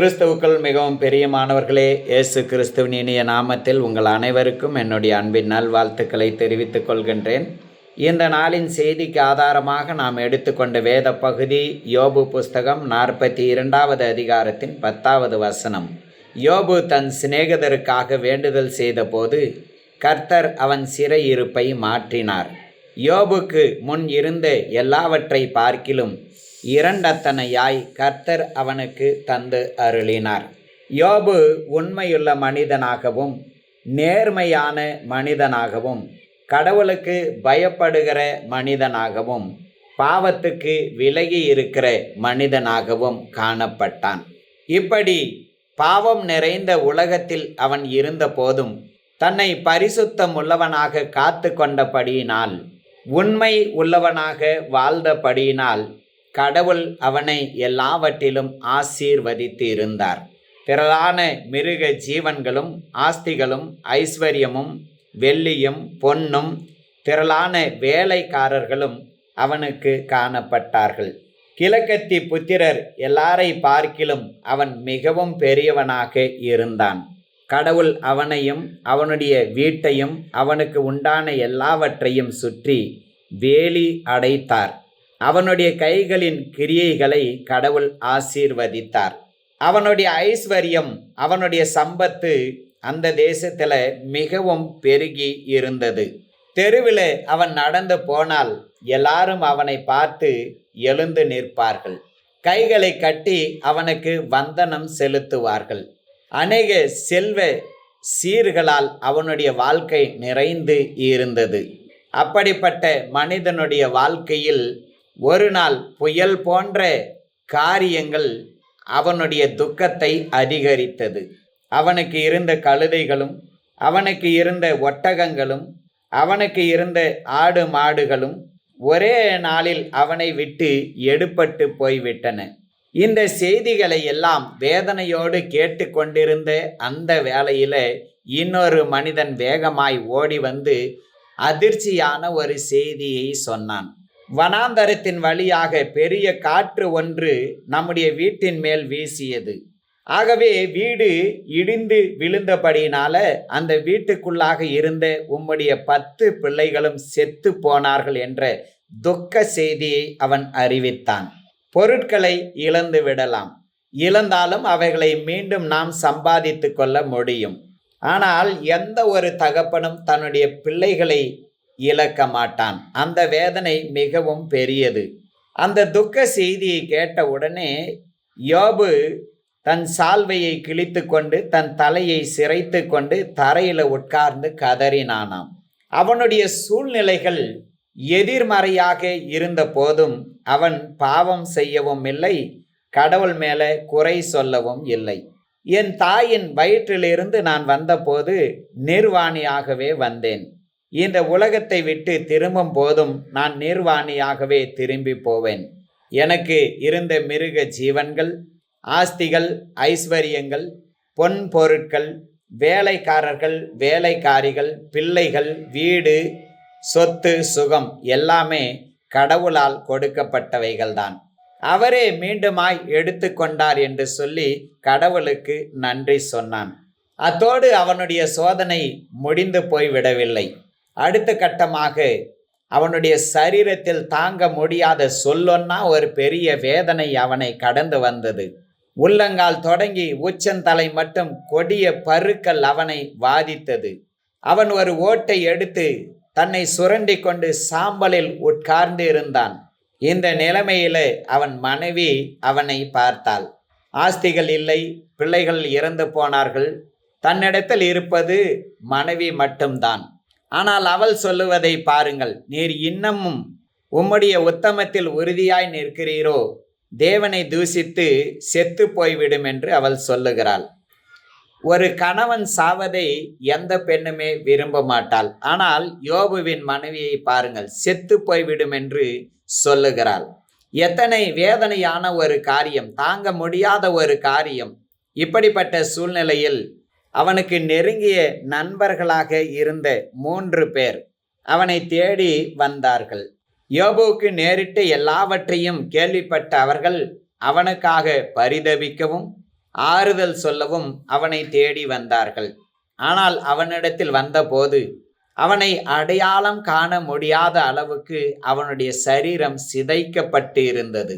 கிறிஸ்துவுக்குள் மிகவும் பிரியமானவர்களே இயேசு கிறிஸ்துவின் இனிய நாமத்தில் உங்கள் அனைவருக்கும் என்னுடைய அன்பின் நல்வாழ்த்துக்களை தெரிவித்துக் கொள்கின்றேன். இந்த நாளின் செய்திக்கு ஆதாரமாக நாம் எடுத்துக்கொண்ட வேத பகுதி யோபு புஸ்தகம் நாற்பத்தி இரண்டாவது அதிகாரத்தின் பத்தாவது வசனம். யோபு தன் சிநேகிதருக்காக வேண்டுதல் செய்தபோது கர்த்தர் அவன் சிறையிருப்பை மாற்றினார். யோபுக்கு முன் இருந்த எல்லாவற்றை பார்க்கிலும் இரண்டத்தனையாய் கர்த்தர் அவனுக்கு தந்து அருளினார். யோபு உண்மையுள்ள மனிதனாகவும் நேர்மையான மனிதனாகவும் கடவுளுக்கு பயப்படுகிற மனிதனாகவும் பாவத்துக்கு விலகி இருக்கிற மனிதனாகவும் காணப்பட்டான். இப்படி பாவம் நிறைந்த உலகத்தில் அவன் இருந்த போதும் தன்னை பரிசுத்தம் உள்ளவனாக காத்து கொண்டபடியினால் உண்மை உள்ளவனாக வாழ்ந்தபடியினால் கடவுள் அவனை எல்லாவற்றிலும் ஆசீர்வதித்து இருந்தார் திரளான மிருக ஜீவன்களும் ஆஸ்திகளும் ஐஸ்வர்யமும் வெள்ளியும் பொன்னும் திரளான வேலைக்காரர்களும் அவனுக்கு காணப்பட்டார்கள். கிழக்கத்தி புத்திரர் எல்லாரை பார்க்கிலும் அவன் மிகவும் பெரியவனாக இருந்தான். கடவுள் அவனையும் அவனுடைய வீட்டையும் அவனுக்கு உண்டான எல்லாவற்றையும் சுற்றி வேலி அடைத்தார். அவனுடைய கைகளின் கிரியைகளை கடவுள் ஆசீர்வதித்தார். அவனுடைய ஐஸ்வர்யம் அவனுடைய சம்பத்து அந்த தேசத்தில் மிகவும் பெருகி இருந்தது. தெருவில் அவன் நடந்து போனால் எல்லாரும் அவனை பார்த்து எழுந்து நிற்பார்கள். கைகளை கட்டி அவனுக்கு வந்தனம் செலுத்துவார்கள். அநேக செல்வ சீர்களால் அவனுடைய வாழ்க்கை நிறைந்து இருந்தது. அப்படிப்பட்ட மனிதனுடைய வாழ்க்கையில் ஒரு நாள் புயல் போன்ற காரியங்கள் அவனுடைய துக்கத்தை அதிகரித்தது. அவனுக்கு இருந்த கழுதைகளும் அவனுக்கு இருந்த ஒட்டகங்களும் அவனுக்கு இருந்த ஆடு மாடுகளும் ஒரே நாளில் அவனை விட்டு எடுபட்டு போய்விட்டன. இந்த செய்திகளை எல்லாம் வேதனையோடு கேட்டுக்கொண்டிருந்த அந்த வேளையில இன்னொரு மனிதன் வேகமாய் ஓடி வந்து அதிர்ச்சியான ஒரு செய்தியை சொன்னான். வனாந்தரத்தின் வழியாக பெரிய காற்று ஒன்று நம்முடைய வீட்டின் மேல் வீசியது. ஆகவே வீடு இடிந்து விழுந்தபடியினால அந்த வீட்டுக்குள்ளாக இருந்த உம்முடைய பத்து பிள்ளைகளும் செத்து போனார்கள் என்ற துக்க செய்தியை அவன் அறிவித்தான். பொருட்களை இழந்து விடலாம். இழந்தாலும் அவைகளை மீண்டும் நாம் சம்பாதித்து கொள்ள முடியும். ஆனால் எந்த ஒரு தகப்பனும் தன்னுடைய பிள்ளைகளை இழக்க மாட்டான் அந்த வேதனை மிகவும் பெரியது. அந்த துக்க செய்தியை கேட்ட உடனே யோபு தன் சால்வையை கிழித்து கொண்டு தன் தலையை சிரைத்து கொண்டு தரையில் உட்கார்ந்து கதறினானாம். அவனுடைய சூழ்நிலைகள் எதிர்மறையாக இருந்த போதும் அவன் பாவம் செய்யவும் இல்லை கடவுள் மேலே குறை சொல்லவும் இல்லை. என் தாயின் வயிற்றிலிருந்து நான் வந்தபோது நிர்வாணியாகவே வந்தேன். இந்த உலகத்தை விட்டு திரும்பும் போதும் நான் நிர்வாணியாகவே திரும்பி போவேன். எனக்கு இருந்த மிருக ஜீவன்கள் ஆஸ்திகள் ஐஸ்வர்யங்கள் பொன் பொருட்கள் வேலைக்காரர்கள் வேலைக்காரிகள் பிள்ளைகள் வீடு சொத்து சுகம் எல்லாமே கடவுளால் கொடுக்கப்பட்டவைகள்தான். அவரே மீண்டுமாய் எடுத்துக்கொண்டார் என்று சொல்லி கடவுளுக்கு நன்றி சொன்னான். அத்தோடு அவனுடைய சோதனை முடிந்து போய்விடவில்லை. அடுத்த கட்டமாக அவனுடைய சரீரத்தில் தாங்க முடியாத சொல்லொன்னா ஒரு பெரிய வேதனை அவனை கடந்து வந்தது. உள்ளங்கால் தொடங்கி உச்சந்தலை மட்டும் கொடிய பருக்கள் அவனை வாதித்தது. அவன் ஒரு ஓட்டை எடுத்து தன்னை சுரண்டி கொண்டு சாம்பலில் உட்கார்ந்து இருந்தான். இந்த நிலைமையில அவன் மனைவி அவனை பார்த்தாள். ஆஸ்திகள் இல்லை பிள்ளைகள் இறந்து போனார்கள். தன்னிடத்தில் இருப்பது மனைவி மட்டும்தான். ஆனால் அவள் சொல்லுவதை பாருங்கள். நீர் இன்னமும் உம்முடைய உத்தமத்தில் உறுதியாய் நிற்கிறீரோ? தேவனை தூசித்து செத்து போய்விடும் என்று அவள் சொல்லுகிறாள். ஒரு கணவன் சாவதை எந்த பெண்ணுமே விரும்ப மாட்டாள். ஆனால் யோபுவின் மனைவியை பாருங்கள். செத்து போய்விடும் என்று சொல்லுகிறாள். எத்தனை வேதனையான ஒரு காரியம். தாங்க முடியாத ஒரு காரியம். இப்படிப்பட்ட சூழ்நிலையில் அவனுக்கு நெருங்கிய நண்பர்களாக இருந்த மூன்று பேர் அவனை தேடி வந்தார்கள். யோபுவுக்கு நேரிட்ட எல்லாவற்றையும் கேள்விப்பட்ட அவர்கள் அவனுக்காக பரிதவிக்கவும் ஆறுதல் சொல்லவும் அவனை தேடி வந்தார்கள். ஆனால் அவனிடத்தில் வந்தபோது அவனை அடையாளம் காண முடியாத அளவுக்கு அவனுடைய சரீரம் சிதைக்கப்பட்டு இருந்தது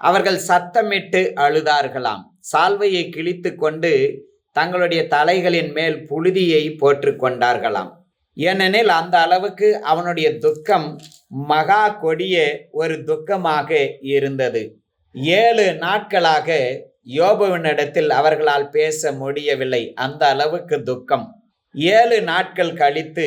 அவர்கள் சத்தமிட்டு அழுதார்களாம். சால்வையை கிழித்து கொண்டு தங்களுடைய தலைகளின் மேல் புழுதியை போற்று கொண்டார்களாம் ஏனெனில் அந்த அளவுக்கு அவனுடைய துக்கம் மகா கொடிய ஒரு துக்கமாக இருந்தது. ஏழு நாட்களாக யோபுவினிடத்தில் அவர்களால் பேச முடியவில்லை அந்த அளவுக்கு துக்கம். ஏழு நாட்கள் கழித்து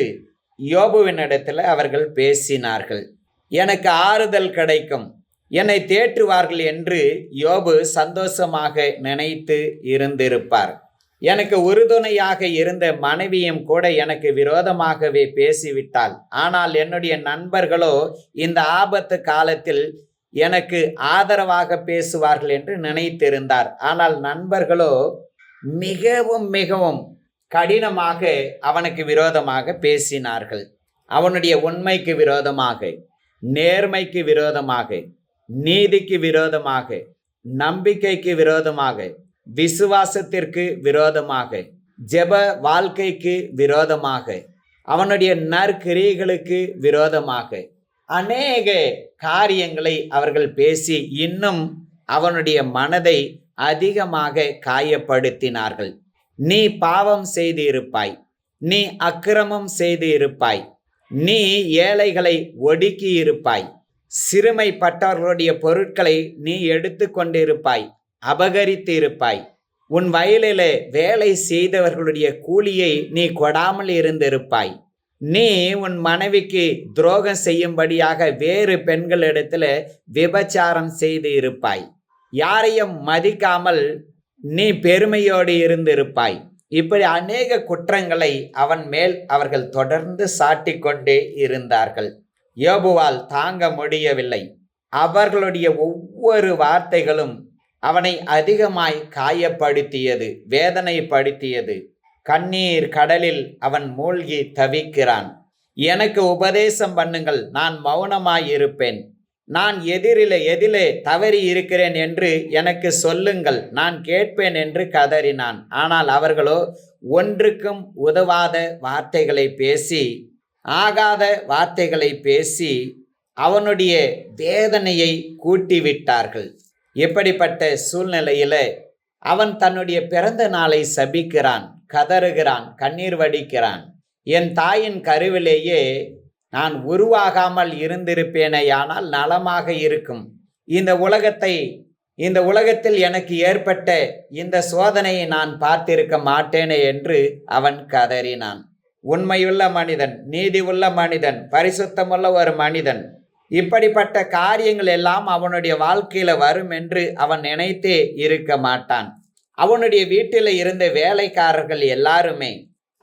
யோபுவினிடத்தில் அவர்கள் பேசினார்கள். எனக்கு ஆறுதல் கிடைக்கும். என்னை தேற்றுவார்கள் என்று யோபு சந்தோஷமாக நினைத்து இருந்திருப்பார். எனக்கு உறுதுணையாக இருந்த மனைவியும் கூட எனக்கு விரோதமாகவே பேசிவிட்டாள். ஆனால் என்னுடைய நண்பர்களோ இந்த ஆபத்து காலத்தில் எனக்கு ஆதரவாக பேசுவார்கள் என்று நினைத்திருந்தார். ஆனால் நண்பர்களோ மிகவும் மிகவும் கடினமாக அவனுக்கு விரோதமாக பேசினார்கள். அவனுடைய உண்மைக்கு விரோதமாக நேர்மைக்கு விரோதமாக நீதிக்கு விரோதமாக நம்பிக்கைக்கு விரோதமாக விசுவாசத்திற்கு விரோதமாக ஜெப வாழ்க்கைக்கு விரோதமாக அவனுடைய நற்கிரியைகளுக்கு விரோதமாக அநேக காரியங்களை அவர்கள் பேசி இன்னும் அவனுடைய மனதை அதிகமாக காயப்படுத்தினார்கள். நீ பாவம் செய்து இருப்பாய். நீ அக்கிரமம் செய்து இருப்பாய். நீ ஏழைகளை ஒடுக்கி இருப்பாய். சிறுமைப்பட்டவர்களுடைய பொருட்களை நீ எடுத்து கொண்டிருப்பாய் அபகரித்து இருப்பாய் உன் வயலிலே வேலை செய்தவர்களுடைய கூலியை நீ கொடாமல் இருந்திருப்பாய். நீ உன் மனைவிக்கு துரோகம் செய்யும்படியாக வேறு பெண்களிடத்துல விபச்சாரம் செய்து இருப்பாய். யாரையும் மதிக்காமல் நீ பெருமையோடு இருந்திருப்பாய். இப்படி அநேக குற்றங்களை அவன் மேல் அவர்கள் தொடர்ந்து சாட்டிக்கொண்டே இருந்தார்கள். யோபுவால் தாங்க முடியவில்லை. அவர்களுடைய ஒவ்வொரு வார்த்தைகளும் அவனை அதிகமாய் காயப்படுத்தியது வேதனைப்படுத்தியது. கண்ணீர் கடலில் அவன் மூழ்கி தவிக்கிறான். எனக்கு உபதேசம் பண்ணுங்கள் நான் மௌனமாய் இருப்பேன் நான் எதிரிலே எதிலே தவறி இருக்கிறேன் என்று எனக்கு சொல்லுங்கள் நான் கேட்பேன் என்று கதறினான். ஆனால் அவர்களோ ஒன்றுக்கும் உதவாத வார்த்தைகளை பேசி ஆகாத வார்த்தைகளை பேசி அவனுடைய வேதனையை கூட்டிவிட்டார்கள். எப்படிப்பட்ட சூழ்நிலையில் அவன் தன்னுடைய பிறந்த நாளை சபிக்கிறான் கதறுகிறான் கண்ணீர் வடிக்கிறான். என் தாயின் கருவிலேயே நான் உருவாகாமல் இருந்திருப்பேனேயானால் நலமாக இருக்கும். இந்த உலகத்தை இந்த உலகத்தில் எனக்கு ஏற்பட்ட இந்த சோதனையை நான் பார்த்திருக்க மாட்டேனே என்று அவன் கதறினான். உண்மையுள்ள மனிதன் நீதி உள்ள மனிதன் பரிசுத்தமுள்ள ஒரு மனிதன் இப்படிப்பட்ட காரியங்கள் எல்லாம் அவனுடைய வாழ்க்கையில வரும் என்று அவன் நினைத்தே இருக்க மாட்டான். அவனுடைய வீட்டில் இருந்த வேலைக்காரர்கள் எல்லாருமே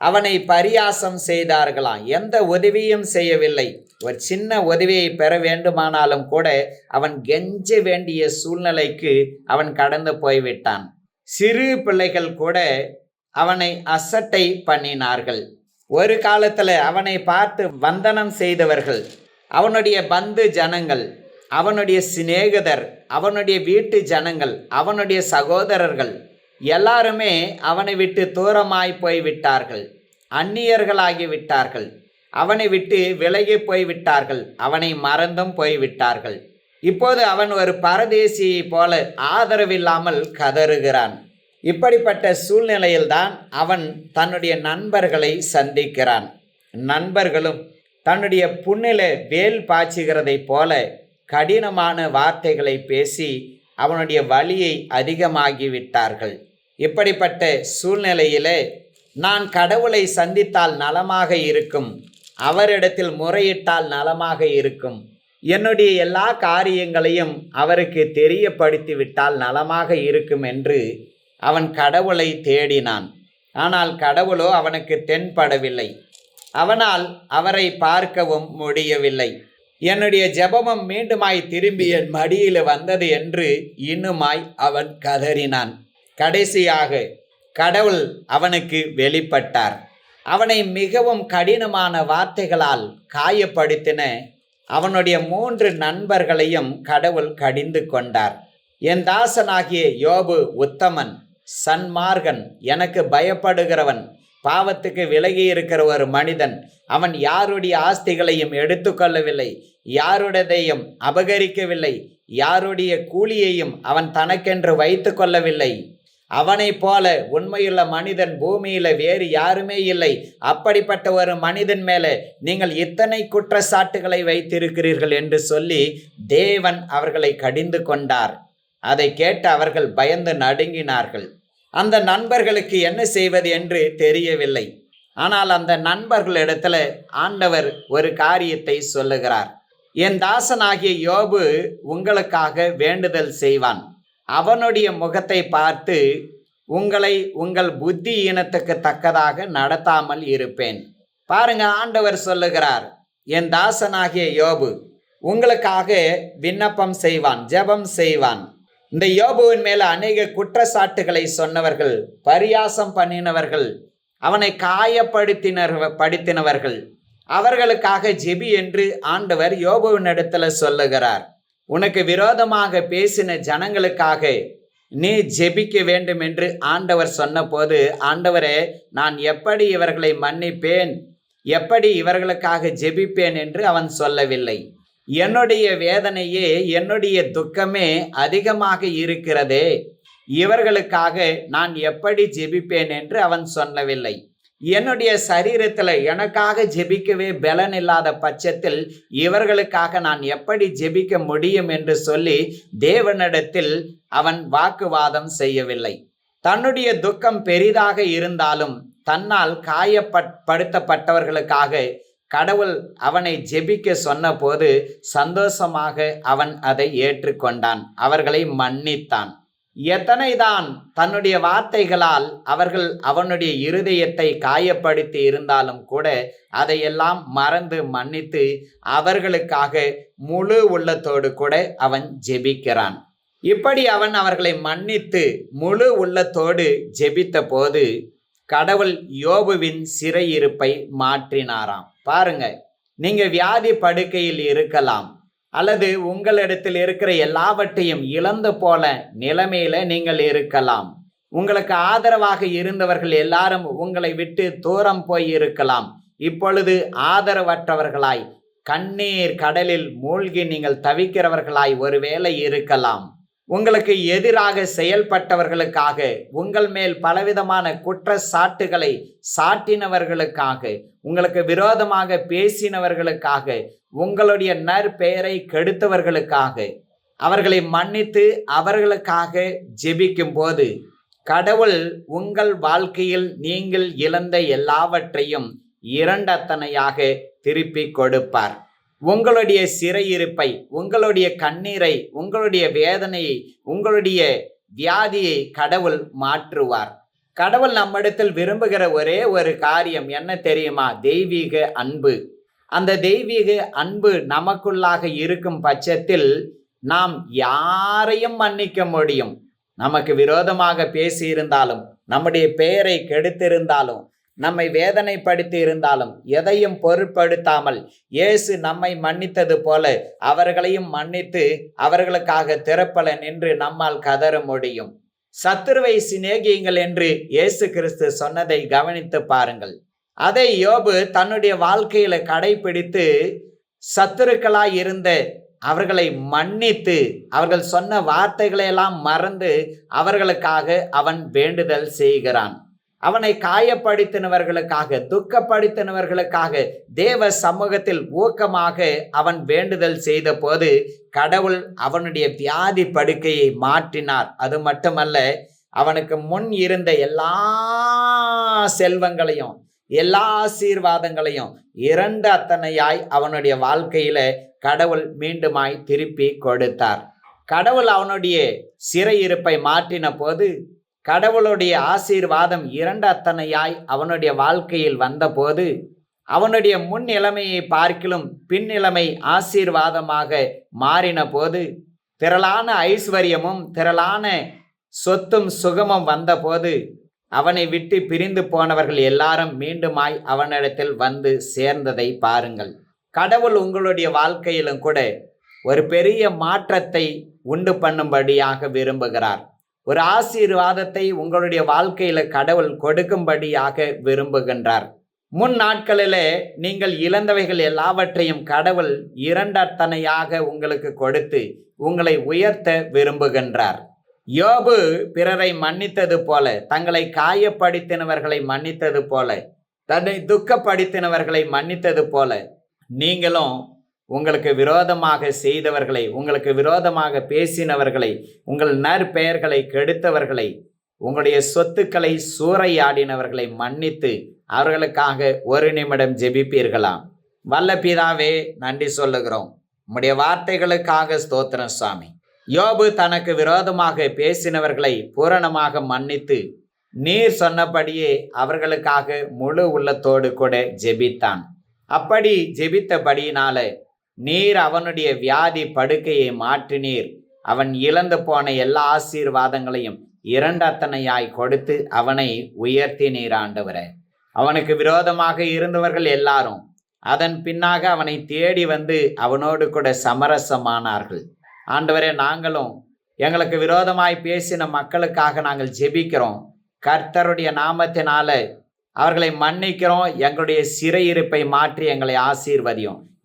அவனை பரியாசம் செய்தார்களாம். எந்த உதவியும் செய்யவில்லை. ஒரு சின்ன உதவியை பெற வேண்டுமானாலும் கூட அவன் கெஞ்ச வேண்டிய சூழ்நிலைக்கு அவன் கடந்து போய்விட்டான். சிறு பிள்ளைகள் கூட அவனை அசட்டை பண்ணினார்கள். ஒரு காலத்தில் அவனை பார்த்து வந்தனம் செய்தவர்கள் அவனுடைய பந்து ஜனங்கள் அவனுடைய சிநேகிதர் அவனுடைய வீட்டு ஜனங்கள் அவனுடைய சகோதரர்கள் எல்லாருமே அவனை விட்டு தூரமாய் போய் விட்டார்கள் அந்நியர்களாகி விட்டார்கள். அவனை விட்டு விலகி போய் விட்டார்கள் அவனை மறந்தும் போய் விட்டார்கள் இப்போது அவன் ஒரு பரதேசியை போல ஆதரவில்லாமல் கதறுகிறான். இப்படிப்பட்ட சூழ்நிலையில்தான் அவன் தன்னுடைய நண்பர்களை சந்திக்கிறான். நண்பர்களும் தன்னுடைய புண்ணில வேல் பாய்ச்சுகிறதைப் போல கடினமான வார்த்தைகளை பேசி அவனுடைய வலியை அதிகமாகிவிட்டார்கள். இப்படிப்பட்ட சூழ்நிலையிலே நான் கடவுளை சந்தித்தால் நலமாக இருக்கும் அவரிடத்தில் முறையிட்டால் நலமாக இருக்கும். என்னுடைய எல்லா காரியங்களையும் அவருக்கு தெரியப்படுத்தி விட்டால் நலமாக இருக்கும் என்று அவன் கடவுளை தேடினான். ஆனால் கடவுளோ அவனுக்கு தென்படவில்லை. அவனால் அவரை பார்க்கவும் முடியவில்லை. என்னுடைய ஜெபமும் மீண்டுமாய் திரும்பி என் மடியில் வந்தது என்று இன்னுமாய் அவன் கதறினான். கடைசியாக கடவுள் அவனுக்கு வெளிப்பட்டார். அவனை மிகவும் கடினமான வார்த்தைகளால் காயப்படுத்தின அவனுடைய மூன்று நண்பர்களையும் கடவுள் கடிந்து கொண்டார். என் தாசனாகிய யோபு உத்தமன் சன்மார்கன் எனக்கு பயப்படுகிறவன் பாவத்துக்கு விலகி இருக்கிற ஒரு மனிதன் அவன் யாருடைய ஆஸ்திகளையும் எடுத்துக்கொள்ளவில்லை யாருடையதையும் அபகரிக்கவில்லை யாருடைய கூலியையும் அவன் தனக்கென்று வைத்து கொள்ளவில்லை. அவனைப் போல உண்மையுள்ள மனிதன் பூமியில வேறு யாருமே இல்லை. அப்படிப்பட்ட ஒரு மனிதன் மேலே நீங்கள் இத்தனை குற்றச்சாட்டுகளை வைத்திருக்கிறீர்கள் என்று சொல்லி தேவன் அவர்களை கடிந்து கொண்டார். அதை கேட்டு அவர்கள் பயந்து நடுங்கினார்கள். அந்த நண்பர்களுக்கு என்ன செய்வது என்று தெரியவில்லை. ஆனால் அந்த நண்பர்களிடத்துல ஆண்டவர் ஒரு காரியத்தை சொல்லுகிறார். என் தாசனாகிய யோபு உங்களுக்காக வேண்டுதல் செய்வான். அவனுடைய முகத்தை பார்த்து உங்களை உங்கள் புத்தி ஈனத்துக்கு தக்கதாக நடத்தாமல் இருப்பேன். பாருங்க ஆண்டவர் சொல்லுகிறார் என் தாசனாகிய யோபு உங்களுக்காக விண்ணப்பம் செய்வான் ஜெபம் செய்வான். இந்த யோபுவின் மேல அநேக குற்றச்சாட்டுகளை சொன்னவர்கள் பரியாசம் பண்ணினவர்கள் அவனை காயப்படுத்தினர் படுத்தினவர்கள். அவர்களுக்காக ஜெபி என்று ஆண்டவர் யோபுவினிடத்துல சொல்லுகிறார். உனக்கு விரோதமாக பேசின ஜனங்களுக்காக நீ ஜெபிக்க வேண்டும் என்று ஆண்டவர் சொன்னபோது ஆண்டவரே நான் எப்படி இவர்களை மன்னிப்பேன்? எப்படி இவர்களுக்காக ஜெபிப்பேன் என்று அவன் சொல்லவில்லை. என்னுடைய வேதனையே என்னுடைய துக்கமே அதிகமாக இருக்கிறதே. இவர்களுக்காக நான் எப்படி ஜெபிப்பேன் என்று அவன் சொல்லவில்லை. என்னுடைய சரீரத்தில் எனக்காக ஜெபிக்கவே பலன் இல்லாத பட்சத்தில் இவர்களுக்காக நான் எப்படி ஜெபிக்க முடியும் என்று சொல்லி தேவனிடத்தில் அவன் வாக்குவாதம் செய்யவில்லை. தன்னுடைய துக்கம் பெரிதாக இருந்தாலும் தன்னால் காயப்படுத்தப்பட்டவர்களுக்காக கடவுள் அவனை ஜெபிக்க சொன்னபோது சந்தோஷமாக அவன் அதை ஏற்றுக்கொண்டான். அவர்களை மன்னித்தான். எத்தனைதான் தன்னுடைய வார்த்தைகளால் அவர்கள் அவனுடைய இருதயத்தை காயப்படுத்தி இருந்தாலும் கூட அதையெல்லாம் மறந்து மன்னித்து அவர்களுக்காக முழு உள்ளத்தோடு கூட அவன் ஜெபிக்கிறான். இப்படி அவன் அவர்களை மன்னித்து முழு உள்ளத்தோடு ஜெபித்த போது கடவுள் யோபுவின் சிறையிருப்பை மாற்றினாராம். பாருங்க நீங்க வியாதி படுக்கையில் இருக்கலாம் அல்லது உங்களிடத்தில் இருக்கிற எல்லாவற்றையும் இழந்து போல நிலைமையில நீங்கள் இருக்கலாம். உங்களுக்கு ஆதரவாக இருந்தவர்கள் எல்லாரும் உங்களை விட்டு தூரம் போய் இருக்கலாம். இப்பொழுது ஆதரவற்றவர்களாய் கண்ணீர் கடலில் மூழ்கி நீங்கள் தவிக்கிறவர்களாய் ஒருவேளை இருக்கலாம். உங்களுக்கு எதிராக செயல்பட்டவர்களுக்காக உங்கள் மேல் பலவிதமான குற்றச்சாட்டுகளை சாட்டினவர்களுக்காக உங்களுக்கு விரோதமாக பேசினவர்களுக்காக உங்களுடைய நற்பெயரை கெடுத்தவர்களுக்காக அவர்களை மன்னித்து அவர்களுக்காக ஜெபிக்கும் போது கடவுள் உங்கள் வாழ்க்கையில் நீங்கள் இழந்த எல்லாவற்றையும் இரண்டத்தனையாக திருப்பி கொடுப்பார். உங்களுடைய சிறையிருப்பை உங்களுடைய கண்ணீரை உங்களுடைய வேதனையை உங்களுடைய வியாதியை கடவுள் மாற்றுவார். கடவுள் நம்மிடத்தில் விரும்புகிற ஒரே ஒரு காரியம் என்ன தெரியுமா? தெய்வீக அன்பு. அந்த தெய்வீக அன்பு நமக்குள்ளாக இருக்கும் பட்சத்தில் நாம் யாரையும் மன்னிக்க முடியும். நமக்கு விரோதமாக பேசியிருந்தாலும் நம்முடைய பெயரை கெடுத்திருந்தாலும் நம்மை வேதனைப்படுத்தி இருந்தாலும் எதையும் பொருட்படுத்தாமல் இயேசு நம்மை மன்னித்தது போல அவர்களையும் மன்னித்து அவர்களுக்காக திறப்பல நின்று நம்மால் கதற முடியும். சத்துருவை சிநேகியுங்கள் என்று இயேசு கிறிஸ்து சொன்னதை கவனித்து பாருங்கள். அதை யோபு தன்னுடைய வாழ்க்கையில கடைபிடித்து சத்துருக்களாய் இருந்த அவர்களை மன்னித்து அவர்கள் சொன்ன வார்த்தைகளையெல்லாம் மறந்து அவர்களுக்காக அவன் வேண்டுதல் செய்கிறான். அவனை காயப்படுத்தினவர்களுக்காக துக்கப்படுத்தினவர்களுக்காக தேவ சமூகத்தில் ஊக்கமாக அவன் வேண்டுதல் செய்த போது கடவுள் அவனுடைய வியாதி படுக்கையை மாற்றினார். அது மட்டுமல்ல அவனுக்கு முன் இருந்த எல்லா செல்வங்களையும் எல்லா ஆசீர்வாதங்களையும் இரண்டு அத்தனையாய் அவனுடைய வாழ்க்கையில கடவுள் மீண்டுமாய் திருப்பி கொடுத்தார். கடவுள் அவனுடைய சிறையிருப்பை மாற்றின போது கடவுளுடைய ஆசீர்வாதம் இரண்டு அத்தனையாய் அவனுடைய வாழ்க்கையில் வந்தபோது அவனுடைய முன் நிலைமையை பார்க்கிலும் பின் நிலைமை ஆசீர்வாதமாக மாறின போது திரளான ஐஸ்வர்யமும் திரளான சொத்தும் சுகமும் வந்தபோது அவனை விட்டு பிரிந்து போனவர்கள் எல்லாரும் மீண்டுமாய் அவனிடத்தில் வந்து சேர்ந்ததை பாருங்கள். கடவுள் உங்களுடைய வாழ்க்கையிலும் கூட ஒரு பெரிய மாற்றத்தை உண்டு பண்ணும்படியாக விரும்புகிறார். ஒரு ஆசீர்வாதத்தை உங்களுடைய வாழ்க்கையில கடவுள் கொடுக்கும்படியாக விரும்புகின்றார். முன் நாட்களிலே நீங்கள் இழந்தவைகள் எல்லாவற்றையும் கடவுள் இரண்டத்தனையாக உங்களுக்கு கொடுத்து உங்களை உயர்த்த விரும்புகின்றார். யோபு பிறரை மன்னித்தது போல தங்களை காயப்படுத்தினவர்களை மன்னித்தது போல தன்னை துக்கப்படுத்தினவர்களை மன்னித்தது போல நீங்களும் உங்களுக்கு விரோதமாக செய்தவர்களை உங்களுக்கு விரோதமாக பேசினவர்களை உங்கள் நற்பெயர்களை கெடுத்தவர்களை உங்களுடைய சொத்துக்களை சூறையாடினவர்களை மன்னித்து அவர்களுக்காக ஒரு நிமிடம் ஜெபிப்பீர்களாம் வல்ல பிதாவே நன்றி சொல்லுகிறோம். உம்முடைய வார்த்தைகளுக்காக ஸ்தோத்திரம் சுவாமி யோபு தனக்கு விரோதமாக பேசினவர்களை பூரணமாக மன்னித்து நீர் சொன்னபடியே அவர்களுக்காக முழு உள்ளத்தோடு கூட ஜெபித்தான். அப்படி ஜெபித்தபடியினால நீர் அவனுடைய வியாதி படுக்கையை மாற்றினீர். அவன் இழந்து போன எல்லா ஆசீர்வாதங்களையும் இரண்டத்தனையாய் கொடுத்து அவனை உயர்த்தினீர் ஆண்டவரே. அவனுக்கு விரோதமாக இருந்தவர்கள் எல்லாரும் அதன் பின்னாக அவனை தேடி வந்து அவனோடு கூட சமரசமானார்கள். ஆண்டவரே நாங்களும் எங்களுக்கு விரோதமாய் பேசின மக்களுக்காக நாங்கள் ஜெபிக்கிறோம். கர்த்தருடைய நாமத்தினால அவர்களை மன்னிக்கிறோம். எங்களுடைய சிறையிருப்பை மாற்றி எங்களை ஆசீர்வதியும்.